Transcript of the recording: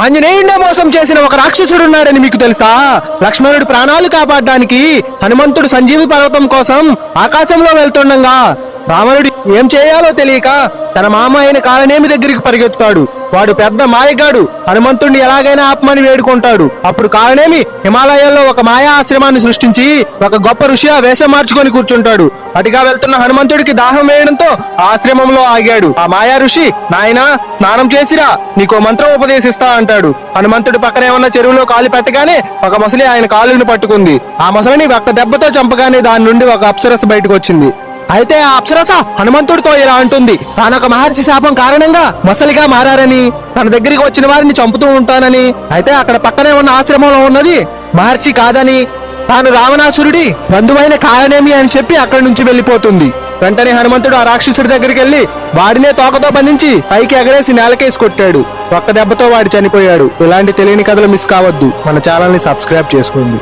ఆంజనేయుడినే మోసం చేసిన ఒక రాక్షసుడు ఉన్నాడని మీకు తెలుసా? లక్ష్మణుడు ప్రాణాలు కాపాడడానికి హనుమంతుడు సంజీవి పర్వతం కోసం ఆకాశంలో వెళ్తుండగా రావణుడు ఏం చేయాలో తెలియక తన మామ అయిన కాలనేమి దగ్గరికి పరిగెత్తుతాడు. వాడు పెద్ద మాయగాడు. హనుమంతుడిని ఎలాగైనా ఆపమని వేడుకుంటాడు. అప్పుడు కాలనేమి హిమాలయాల్లో ఒక మాయా ఆశ్రమాన్ని సృష్టించి ఒక గొప్ప ఋషి ఆ వేషం మార్చుకొని కూర్చుంటాడు. అటుగా వెళ్తున్న హనుమంతుడికి దాహం వేయడంతో ఆశ్రమంలో ఆగాడు. ఆ మాయా ఋషి నాయనా స్నానం చేసిరా నీకో మంత్రం ఉపదేశిస్తా అంటాడు. హనుమంతుడి పక్కనే ఉన్న చెరువులో కాలు పెట్టగానే ఒక మొసలి ఆయన కాలుని పట్టుకుంది. ఆ మొసలిని ఒక్క దెబ్బతో చంపగానే దాని నుండి ఒక అప్సరస బయటకు వచ్చింది. అయితే ఆ అప్సరస హనుమంతుడితో ఇలా అంటుంది. తానొక మహర్షి శాపం కారణంగా మొసలిగా మారారని తన దగ్గరికి వచ్చిన వారిని చంపుతూ ఉంటానని అయితే అక్కడ పక్కనే ఉన్న ఆశ్రమంలో ఉన్నది మహర్షి కాదని తాను రావణాసురుడి బంధువైన కారణేమి అని చెప్పి అక్కడి నుంచి వెళ్ళిపోతుంది వెంటనే హనుమంతుడు ఆ రాక్షసుడి దగ్గరికి వెళ్ళి వాడినే తోకతో బంధించి పైకి ఎగరేసి నేలకేసి కొట్టాడు. ఒక్క దెబ్బతో వాడు చనిపోయాడు. ఇలాంటి తెలియని కథలు మిస్ కావద్దు. మన ఛానల్ని సబ్స్క్రైబ్ చేసుకోండి.